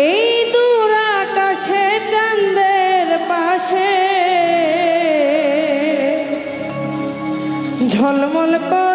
এই পাশে ঝলমল কর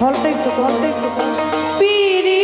অল্প একটু অল্প একটু পিড়ি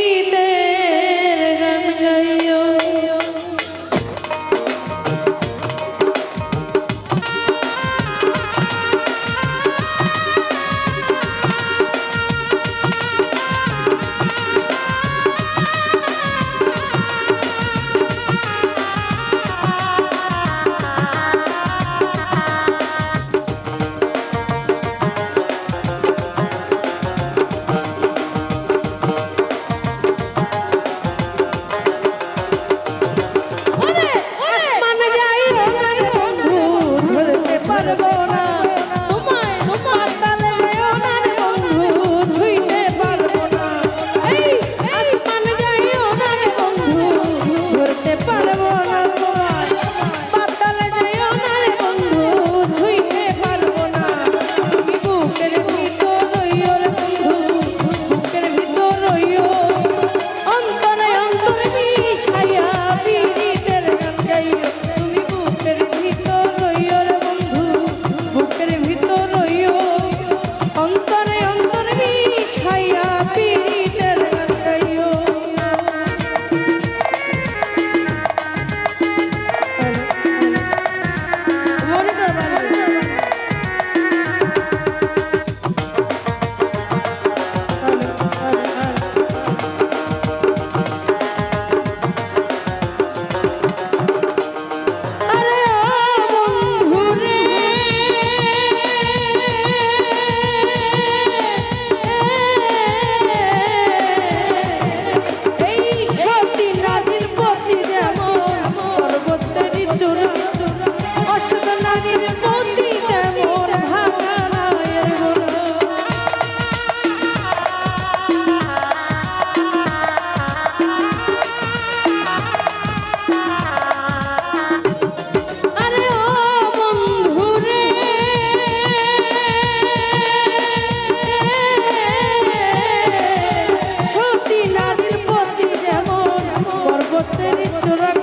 চলো